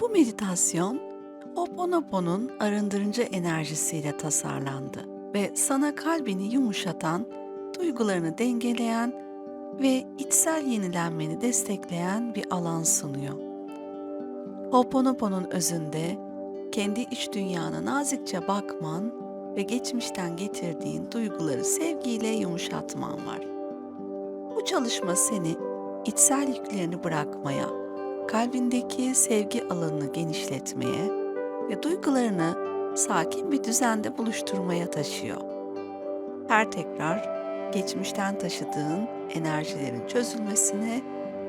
Bu meditasyon Ho'oponopono'nun arındırıcı enerjisiyle tasarlandı ve sana kalbini yumuşatan, duygularını dengeleyen ve içsel yenilenmeni destekleyen bir alan sunuyor. Ho'oponopono'nun özünde kendi iç dünyana nazikçe bakman ve geçmişten getirdiğin duyguları sevgiyle yumuşatman var. Bu çalışma seni içsel yüklerini bırakmaya, kalbindeki sevgi alanını genişletmeye ve duygularını sakin bir düzende buluşturmaya taşıyor. Her tekrar geçmişten taşıdığın enerjilerin çözülmesine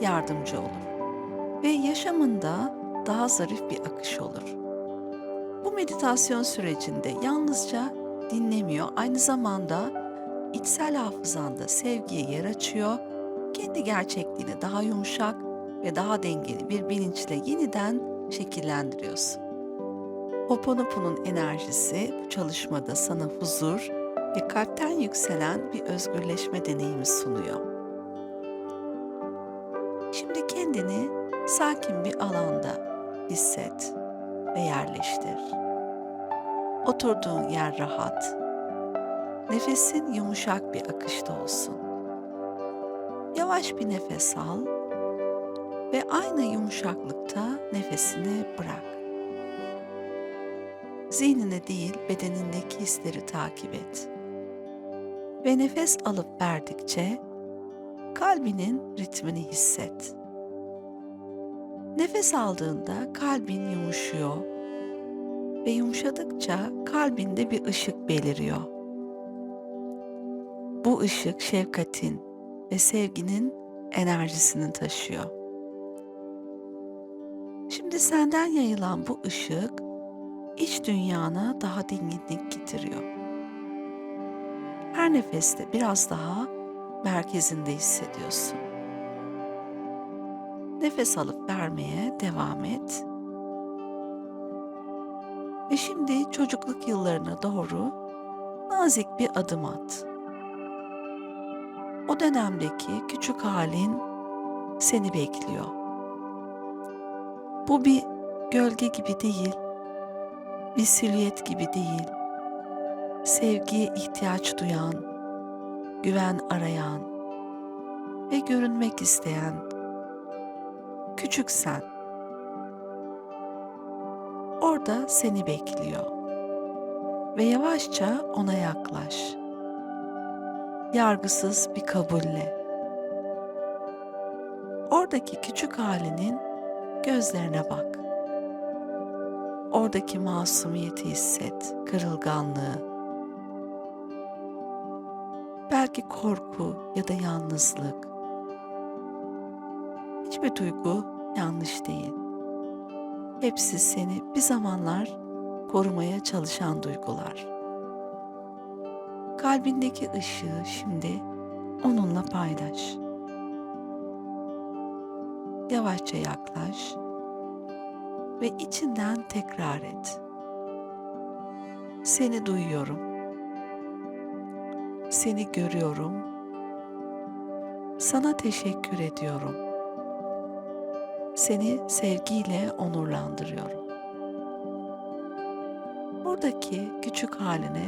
yardımcı olur ve yaşamında daha zarif bir akış olur. Bu meditasyon sürecinde yalnızca dinlemiyor, aynı zamanda içsel hafızanda sevgiye yer açıyor, kendi gerçekliğini daha yumuşak ve daha dengeli bir bilinçle yeniden şekillendiriyorsun. Ho'oponopono'nun enerjisi bu çalışmada sana huzur ve kalpten yükselen bir özgürleşme deneyimi sunuyor. Şimdi kendini sakin bir alanda hisset ve yerleştir. Oturduğun yer rahat. Nefesin yumuşak bir akışta olsun. Yavaş bir nefes al ve aynı yumuşaklıkta nefesini bırak. Zihnine değil bedenindeki hisleri takip et. Ve nefes alıp verdikçe kalbinin ritmini hisset. Nefes aldığında kalbin yumuşuyor ve yumuşadıkça kalbinde bir ışık beliriyor. Bu ışık şefkatin ve sevginin enerjisini taşıyor. Şimdi senden yayılan bu ışık iç dünyana daha dinginlik getiriyor. Her nefeste biraz daha merkezinde hissediyorsun. Nefes alıp vermeye devam et. Ve şimdi çocukluk yıllarına doğru nazik bir adım at. O dönemdeki küçük halin seni bekliyor. Bu bir gölge gibi değil, bir silüet gibi değil. Sevgiye ihtiyaç duyan, güven arayan ve görünmek isteyen küçük sen. Orada seni bekliyor. Ve yavaşça ona yaklaş. Yargısız bir kabulle. Oradaki küçük halinin gözlerine bak. Oradaki masumiyeti hisset, kırılganlığı. Belki korku ya da yalnızlık. Hiçbir duygu yanlış değil. Hepsi seni bir zamanlar korumaya çalışan duygular. Kalbindeki ışığı şimdi onunla paylaş. Yavaşça yaklaş ve içinden tekrar et. Seni duyuyorum. Seni görüyorum. Sana teşekkür ediyorum. Seni sevgiyle onurlandırıyorum. Buradaki küçük haline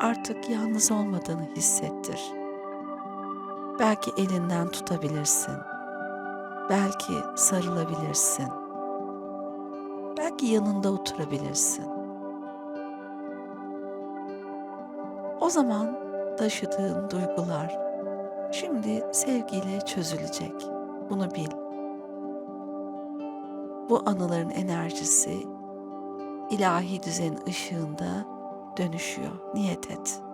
artık yalnız olmadığını hissettir. Belki elinden tutabilirsin. Belki sarılabilirsin. Belki yanında oturabilirsin. O zaman taşıdığın duygular şimdi sevgiyle çözülecek. Bunu bil. Bu anıların enerjisi ilahi düzenin ışığında dönüşüyor. Niyet et.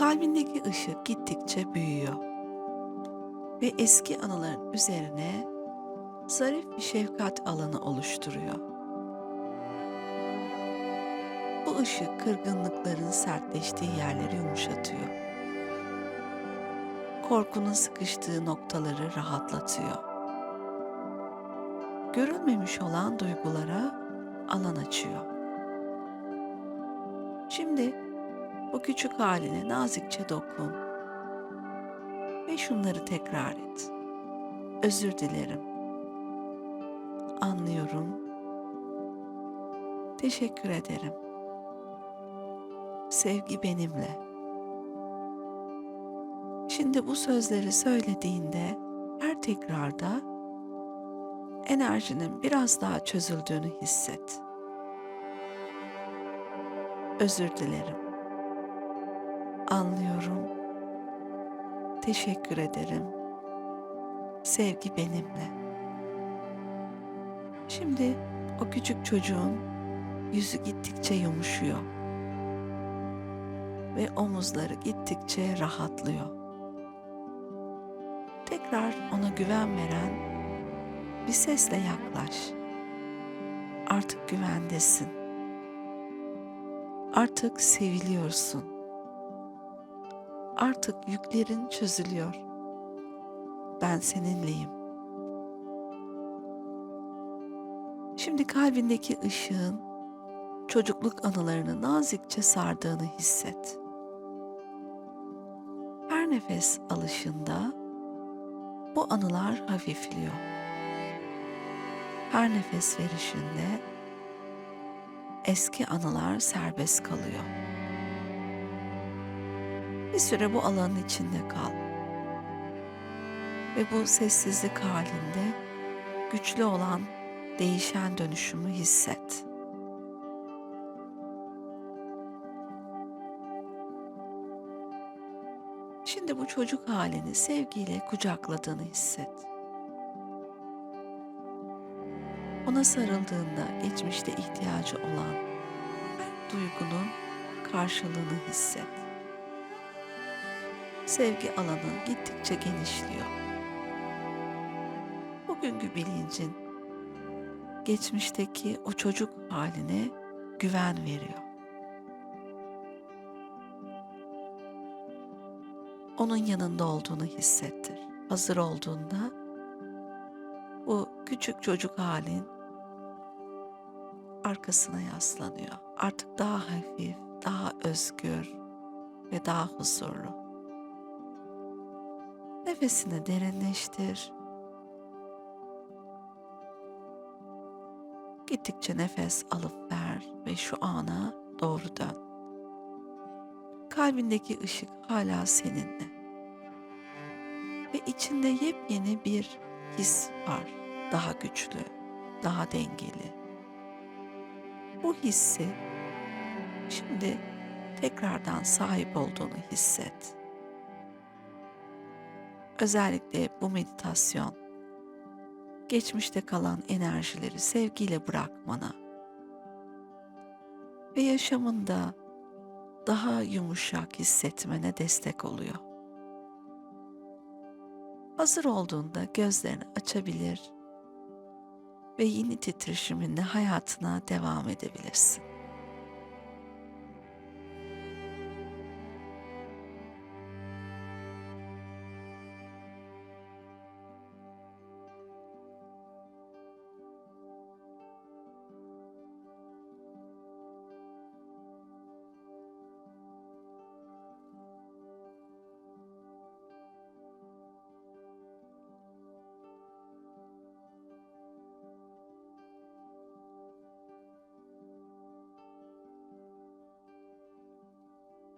Kalbindeki ışık gittikçe büyüyor ve eski anıların üzerine zarif bir şefkat alanı oluşturuyor. Bu ışık kırgınlıkların sertleştiği yerleri yumuşatıyor. Korkunun sıkıştığı noktaları rahatlatıyor. Görülmemiş olan duygulara alan açıyor. Şimdi bu küçük haline nazikçe dokun ve şunları tekrar et. Özür dilerim. Anlıyorum. Teşekkür ederim. Sevgi benimle. Şimdi bu sözleri söylediğinde her tekrarda enerjinin biraz daha çözüldüğünü hisset. Özür dilerim. Anlıyorum. Teşekkür ederim. Sevgi benimle. Şimdi o küçük çocuğun yüzü gittikçe yumuşuyor ve omuzları gittikçe rahatlıyor. Tekrar ona güven veren bir sesle yaklaş. Artık güvendesin. Artık seviliyorsun. Artık yüklerin çözülüyor. Ben seninleyim. Şimdi kalbindeki ışığın çocukluk anılarını nazikçe sardığını hisset. Her nefes alışında bu anılar hafifliyor. Her nefes verişinde eski anılar serbest kalıyor. Bir süre bu alanın içinde kal. Ve bu sessizlik halinde güçlü olan değişen dönüşümü hisset. Şimdi bu çocuk halini sevgiyle kucakladığını hisset. Ona sarıldığında geçmişte ihtiyacı olan her duygunun karşılığını hisset. Sevgi alanı gittikçe genişliyor. Bugünkü bilincin geçmişteki o çocuk haline güven veriyor. Onun yanında olduğunu hissettir. Hazır olduğunda bu küçük çocuk halin arkasına yaslanıyor. Artık daha hafif, daha özgür ve daha huzurlu. Nefesini derinleştir. Gittikçe nefes alıp ver ve şu ana doğru dön. Kalbindeki ışık hala seninle. Ve içinde yepyeni bir his var. Daha güçlü, daha dengeli. Bu hissi şimdi tekrardan sahip olduğunu hisset. Özellikle bu meditasyon geçmişte kalan enerjileri sevgiyle bırakmana ve yaşamında daha yumuşak hissetmene destek oluyor. Hazır olduğunda gözlerini açabilir ve yeni titreşiminle hayatına devam edebilirsin.